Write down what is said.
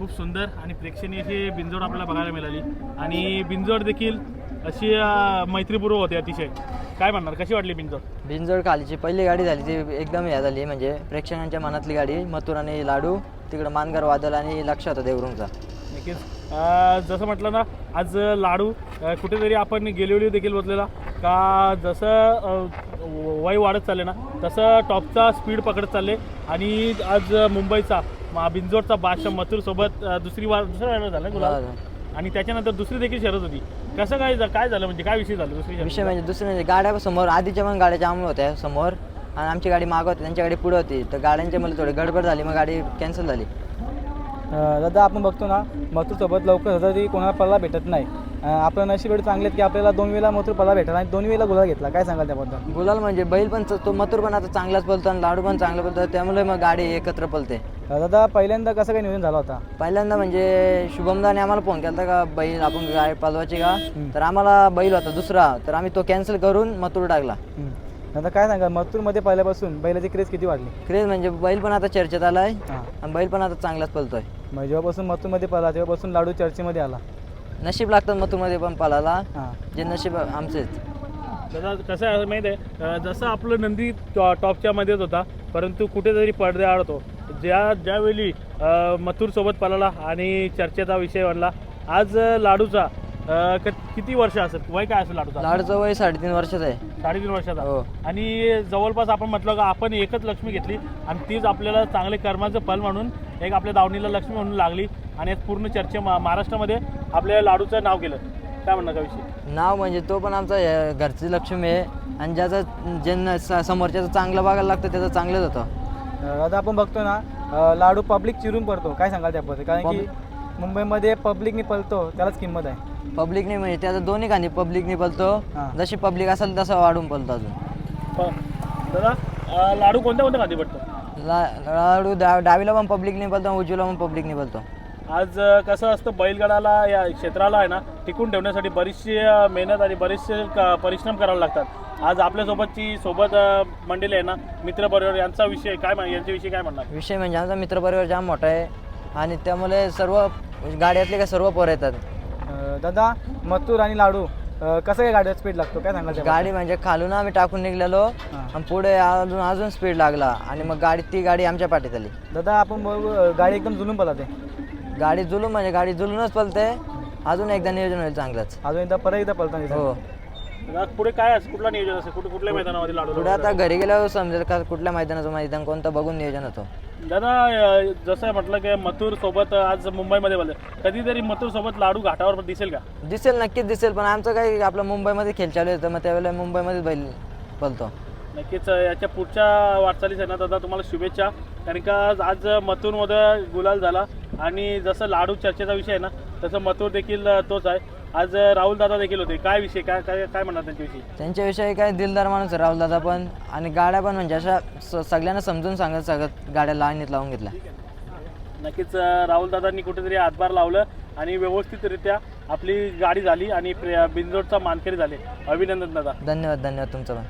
खूप सुंदर आणि प्रेक्षणीय अशी बिंजोड आपल्याला बघायला मिळाली. आणि बिंजोड देखील अशी मैत्रीपूर्व होते अतिशय. काय म्हणणार? कशी वाटली बिंजोड बिनजोड खालीची. पहिली गाडी झाली ती एकदम या झाली म्हणजे प्रेक्षकांच्या मनातली गाडी मथुर आणि लाडू तिकडं मानगर वादल आणि लक्ष होता देवरुंगचा नक्कीच. जसं म्हटलं ना आज लाडू कुठेतरी आपण गेलेली देखील बसलेला. का जसं वय वाढत चालले ना तसं टॉपचा स्पीड पकडत चालले आणि आज मुंबईचा मा- बिंजोडचा बादशाह मथुरसोबत अं, दुसरी वार दुसरा वार झाला ना गुलाल? आणि त्याच्यानंतर दुसरी देखील शरद होती. कसं काय काय झालं म्हणजे काय विषय झाला दुसरी? विषय म्हणजे दुसरे म्हणजे गाड्या समोर आधीच्या पण गाड्या जाम होत्या समोर. आणि आमची गाडी मागं होती त्यांची गाडी पुढे होती. तर गाड्यांच्या मला थोडी गडबड झाली मग गाडी कॅन्सल झाली. दादा आपण बघतो ना मथुरसोबत लवकर सहजा तरी कोणाला पल्ला भेटत नाही. आपलं नशीब एवढे चांगले आहेत की आपल्याला दोन वेळेला मथुर पल्ला भेटला आणि दोन वेळेला गुलाल घेतला. काय सांगाल त्याबद्दल? गुलाल म्हणजे बैल पण तो मथुर पण आता चांगलाच पलतो आणि लाडू पण चांगला पलतो त्यामुळे मग गाडी एकत्र पलते दादा पहिल्यांदा कसं काय नियोजन झाला होता? पहिल्यांदा म्हणजे शुभमदाने आम्हाला फोन केला का बैल आपण गाडी पालवायची का? तर आम्हाला बैल होता दुसरा. तर आम्ही तो कॅन्सल करून मथुर टाकला. दादा काय सांगाल? मथुरमध्ये पहिल्यापासून बैलाची क्रेज किती वाढली? क्रेज म्हणजे बैल पण आता चर्चेत आलाय हां. आणि बैल पण आता चांगलाच पलतोय मग जेव्हापासून मथुरमध्ये पळाला तेव्हापासून लाडू चर्चेमध्ये आला. नशीब लागतात मथुरमध्ये पण पालाला हां. जे नशीब आमचेच. दादा कसं आहे माहिती आहे जसं आपलं नंदी टॉपच्या मध्येच होता परंतु कुठेतरी पडदे आड होतो. ज्या ज्यावेळी मथुरसोबत पळाला आणि चर्चेचा विषय बनला आज लाडूचा अं, क- किती वर्ष असेल? वय काय असेल लाडूचा? लाडचं वय साडेतीन वर्षाचं आहे. साडेतीन वर्षाचा. हो. आणि जवळपास आपण म्हटलं का आपण एकच लक्ष्मी घेतली आणि तीच आपल्याला चांगले कर्माचं फल म्हणून एक आपल्या दावणीला लक्ष्मी म्हणून लागली आणि आज पूर्ण चर्चे मा- महाराष्ट्रामध्ये आपल्या लाडूचं नाव केलं. काय म्हणणार का विषय नाव म्हणजे तो पण आमचा घरची लक्ष्मी आहे. आणि ज्याचं ज्यांना स- समोरच्याचं चांगलं बघायला लागतं त्याचं चांगलंच होतं. दादा आपण बघतो ना लाडू पब्लिक चिरून पडतो. काय सांगाल त्याबद्दल? कारण की मुंबईमध्ये पब्लिकनी पळतो त्यालाच किंमत आहे. पब्लिकने म्हणजे त्याचं दोन्ही खांदी पब्लिकने पलतो. हां. जशी पब्लिक असेल तसं वाढून पलतो अजून. दादा लाडू कोणत्या कोणत्या खाती पडतं? ला लाडू डा डावीला पण पब्लिकने पलतो उजवीला पण पब्लिकने पलतो. आज कसं असतं बैलगाडाला या क्षेत्राला आहे ना टिकून ठेवण्यासाठी बरीचशी मेहनत आणि बरेचसे परिश्रम करावे लागतात. आज आपल्यासोबतची सोबत मंडळी आहे ना मित्रपरिवार यांचा विषय काय म्हण- यांच्याविषयी काय म्हणणार? विषय म्हणजे आमचा मित्रपरिवार जाम मोठा आहे आणि त्यामुळे सर्व गाड्यातले काय सर्व पोरं येतात. अं, दादा मथुर आणि लाडू अं, कसं काय गाडीवर स्पीड लागतो? काय सांगाल त्याबद्दल? गाडी म्हणजे खालून आम्ही टाकून निघलेलो हां. आणि पुढे अजून अजून स्पीड लागला आणि मग गाडी ती गाडी आमच्या पाठीत आली. दादा आपण गाडी एकदम जुलून पळते. गाडी जुलून म्हणजे गाडी जुलूनच पलते अजून एकदा नियोजन होईल चांगलंच. अजून एकदा परत एकदा दिसेल. हो. पुढे काय असं? कुठला नियोजन असेल? कुठे कुठल्या मैदानामध्ये लाडू पुढे आता घरी गेल्यावर समजेल का कुठल्या मैदानाचं मैदान कोणतं बघून नियोजन होतं? दादा अं, जसं म्हटलं की मथुर सोबत आज मुंबईमध्ये बोलले. कधीतरी मथुर सोबत लाडू घाटावर दिसेल का? दिसेल नक्कीच दिसेल. पण आमचं काही आपलं मुंबईमध्ये खेळ चालू होतं मग त्यावेळेला मुंबईमध्येच बैल पलतो नक्कीच अं, याच्या पुढच्या वाटचालीस आहे ना दादा तुम्हाला शुभेच्छा. कारण का आज- आज मथुरमध्ये गुलाल झाला. आणि जसं लाडू चर्चेचा विषय आहे ना तसं मथुर देखील तोच आहे. आज राहुल दादा देखील होते. काय विषय? काय काय काय म्हणणार त्यांच्याविषयी? त्यांच्याविषयी काय दिलदार माणूस राहुल दादा पण. आणि गाड्या पण म्हणजे अशा स- सगळ्यांना समजून सांगत सांगत गाड्या लाईनीत लावून घेतल्या. नक्कीच राहुल दादांनी कुठेतरी हातभार लावलं आणि व्यवस्थितरित्या आपली गाडी झाली आणि बिनजोडचा मानकरी झाले. अभिनंदन दादा. धन्यवाद धन्यवाद तुमचं पण.